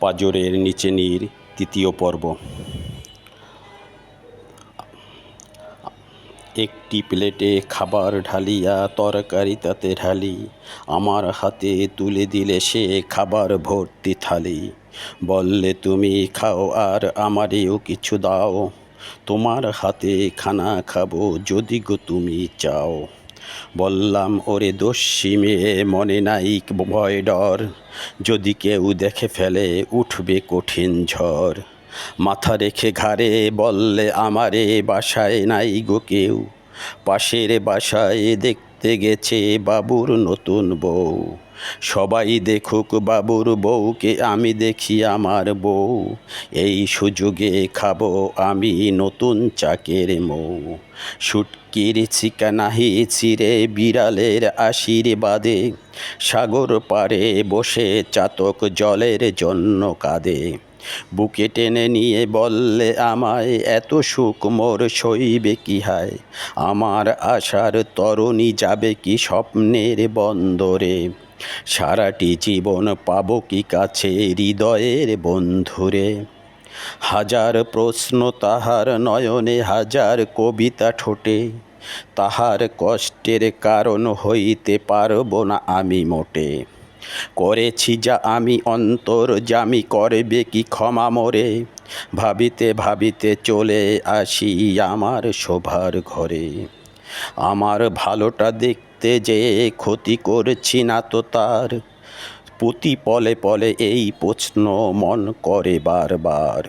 পাঁজরের নিচে নীর, তৃতীয় পর্ব। একটি প্লেটে খাবার ঢালিয়া, তরকারি তাতে ঢালি। আমার হাতে তুলে দিলে সে খাবার ভর্তি থালি। বললে, তুমি খাও আর আমারেও কিছু দাও। তোমার হাতে খানা খাব যদি গো তুমি চাও। বললাম, ওরে দস্যি মেয়ে, মনে নাই ভয় ডর। যদি কেউ দেখে ফেলে, উঠবে কঠিন ঝড়। মাথা রেখে ঘাড়ে বললে, আমারে বাসায় নাই গো কেউ। পাশের বাসায় দেখতে গেছে বাবুর নতুন বউ। সবাই দেখুক বাবুর বউকে আমি দেখি আমার বউ। এই সুযোগে খাব আমি নতুন চাকের মৌ। সুটকির চিকানাহি চিরে বিড়ালের আশীর্বাদে সাগর পাড়ে বসে চাতক জলের জন্য কাঁদে। বুকে টেনে নিয়ে বললে আমায়, এত সুখ মোর সইবে কি হায় আমার আশার তরণী যাবে কি স্বপ্নের বন্দরে? সারাটি জীবন পাবো কি কাছে হৃদয়ের বন্ধুরে? হাজার প্রশ্ন তাহার নয়নে, হাজার কবিতা ঠোঁটে। তাহার কষ্টের কারণ হইতে পারব না আমি মোটে। করেছি যা আমি অন্তর জামি করবে কি ক্ষমা মরে। ভাবিতে ভাবিতে চলে আসি আমার শোভার ঘরে। আমার ভালোটা দেখতে যে ক্ষতি করছি না তো তার। প্রতি পলে পলে এই প্রশ্ন মন করে বারবার।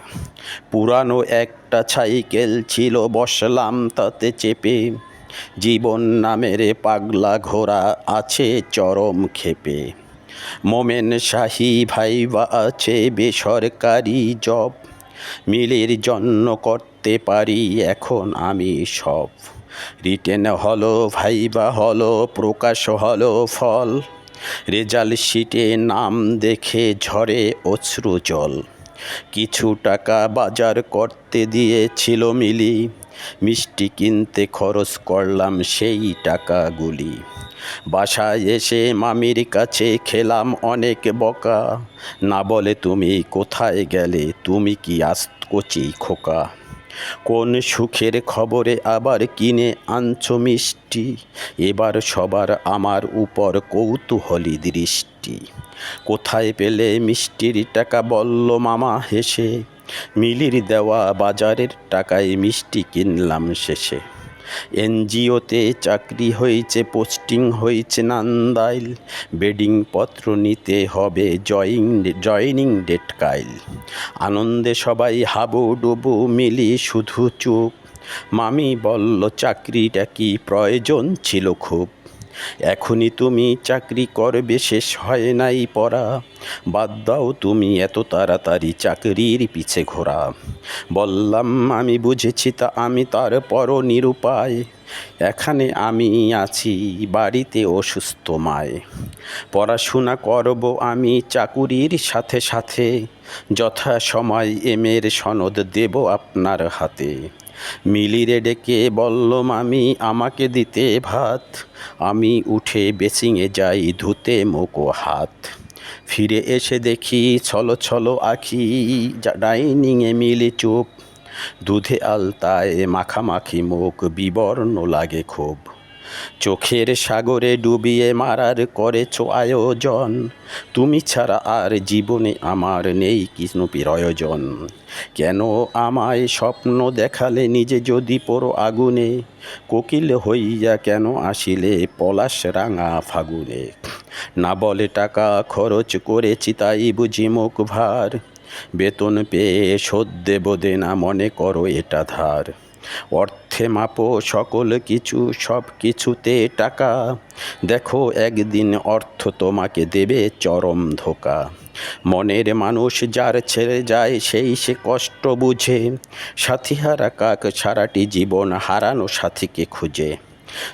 পুরানো একটা সাইকেল ছিল, বসলাম তাতে চেপে। জীবন নামের পাগলা ঘোড়া আছে চরম ক্ষেপে। মোমেন শাহি ভাইবা আছে বেসরকারি জব। মিলের জন্য করতে পারি, এখন আমি সব। রিটেন হলো ভাইবা হলো, প্রকাশ হলো ফল। রেজাল্ট শিটে নাম দেখে ঝরে অশ্রু জল। কিছু টাকা বাজার করতে দিয়েছিল মিলি। মিষ্টি কিনতে খরচ করলাম সেই টাকাগুলি। বাসায় এসে মামির কাছে খেলাম অনেক বকা। না বলে তুমি কোথায় গেলে, তুমি কি আস কচি খোকা? কোন সুখের খবরে আবার কিনে আনছো মিষ্টি? এবার সবার আমার উপর কৌতূহলী দৃষ্টি। কোথায় পেলে মিষ্টির টাকা বলল মামা হেসে। মিলির দেওয়া বাজারের টাকায় মিষ্টি কিনলাম শেষে। এনজিওতে চাকরি হয়েছে, পোস্টিং হয়েছে নান্দাইল। বেডিং পত্র নিতে হবে, জয়িং জয়নিং ডেট কাইল। আনন্দে সবাই হাবু ডুবু মিলি শুধু চুপ। মামি বলল, চাকরিটা কি প্রয়োজন ছিল খুব? এখনই তুমি চাকরি করবে, শেষ হয় নাই পড়া। বাদ দাও তুমি এত তাড়াতাড়ি চাকরির পিছে ঘোরা। বললাম, আমি বুঝেছি তা আমি তার তারপরও নিরুপায় এখানে আমি আছি, বাড়িতে অসুস্থ মায়। পড়াশোনা করব আমি চাকুরির সাথে সাথে। যথা সময় এমের সনদ দেব আপনার হাতে। মিলিরে ডেকে বললম, আমি আমাকে দিতে ভাত। আমি উঠে বেসিংয়ে যাই ধুতে মোকো হাত। ফিরে এসে দেখি ছলো ছলো আখি ডাইনিংয়ে মিলি চুপ। দুধে আলতায় মাখামাখি মুখ, বিবর্ণ লাগে খুব। চোখের সাগরে ডুবিয়ে মারার করেছ আয়োজন। তুমি ছাড়া আর জীবনে আমার নেই কিছু প্রয়োজন। কেন আমায় স্বপ্ন দেখালে নিজে যদি পড়ো আগুনে? কোকিল হইয়া কেন আসিলে পলাশ রাঙা ফাগুনে? না বলে টাকা খরচ করেছি তাই বুঝি মুখ ভার। বেতন পেয়ে শোধ দেব না মনে করো এটা ধার। অর্থে মাপো সকল কিছু, সব কিছুতে টাকা। দেখো, একদিন অর্থ তোমাকে দেবে চরম ধোকা। মনের মানুষ যার ছেড়ে যায়, সেই সে কষ্ট বুঝে। সাথী হারা কাক সারাটি জীবন হারানো সাথীকে খুঁজে।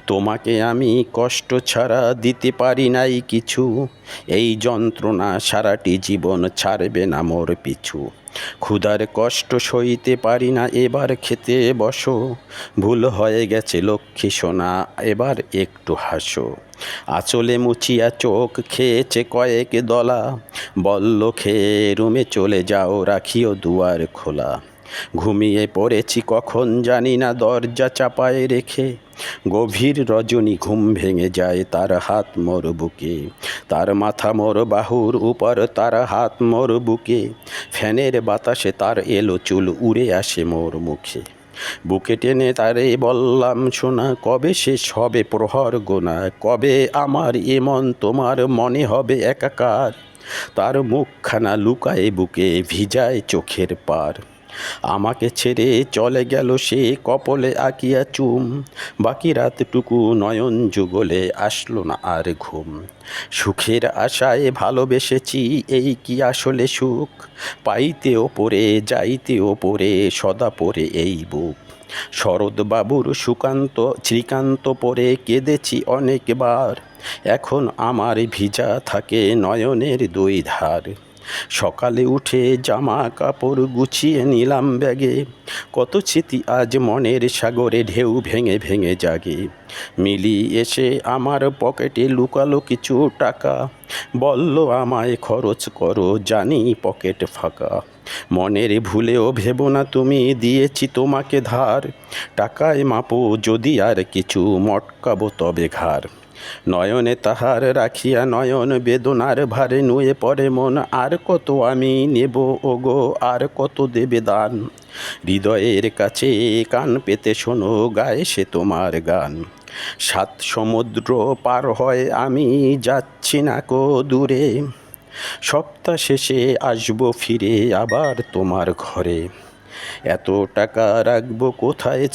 তোমাকে আমি কষ্ট ছাড়া দিতে পারি নাই কিছু। এই যন্ত্রণা সারাটি জীবন ছাড়বে না মোর পিছু। ক্ষুধার কষ্ট সইতে পারি না, এবার খেতে বসো। ভুল হয়ে গেছে লক্ষ্মী সোনা, এবার একটু হাসো। আঁচলে মুচিয়া চোখ খেয়েছে কয়েক দলা। বল্ল খেয়ে রুমে চলে যাও, রাখিও দুয়ার খোলা। ঘুমিয়ে পড়েছি কখন জানি না দরজা চাপায় রেখে। গভীর রজনী ঘুম ভেঙে যায় তার হাত মোর বুকে। তার মাথা মোর বাহুর উপর, তার হাত মোর বুকে। ফ্যানের বাতাসে তার এলো চুল, উড়ে আসে মোর মুখে। বুকে টেনে তারে বললাম, শোনা, কবে শেষ হবে প্রহর গোনা? কবে আমার এমন তোমার মনে হবে একাকার? তার মুখখানা লুকায় বুকে, ভিজায় চোখের পার। আমাকে ছেড়ে চলে গেল সে কপলে আঁকিয়া চুম। বাকি রাতটুকু নয়ন যুগলে আসলো না আর ঘুম। সুখের আশায় ভালোবেসেছি, এই কি আসলে সুখ? পাইতে ওপরে, যাইতে ওপরে, সদা পরে এই বুক। শরৎবাবুর সুকান্ত, শ্রীকান্ত পরে কেঁদেছি অনেকবার। এখন আমার ভিজা থাকে নয়নের দুই ধার। সকালে উঠে জামা কাপড় গুছিয়ে নিলাম ব্যাগে। কত স্মৃতি আজ মনের সাগরে ঢেউ ভেঙে ভেঙে জাগে। মিলি এসে আমার পকেটে লুকালো কিছু টাকা। বলল, আমায় খরচ করো, জানি পকেট ফাঁকা। মনের ভুলেও ভেবো না তুমি, দিয়েছি তোমাকে ধার। টাকায় মাপো, যদি আর কিছু, মটকাবো তবে ঘাড়। নয়নে তাহার রাখিয়া নয়ন বেদনার ভারে নুয়ে পড়ে মন, আর কত আমি নেব ওগো, আর কত দেবে দান? হৃদয়ের কাছে কান পেতে শোনো, গায়ে সে তোমার গান। সাত সমুদ্র পার হয়, আমি যাচ্ছি না কো দূরে। সপ্তাহ শেষে আসব ফিরে, আবার তোমার ঘরে। এত টাকা রাখব কোথায়?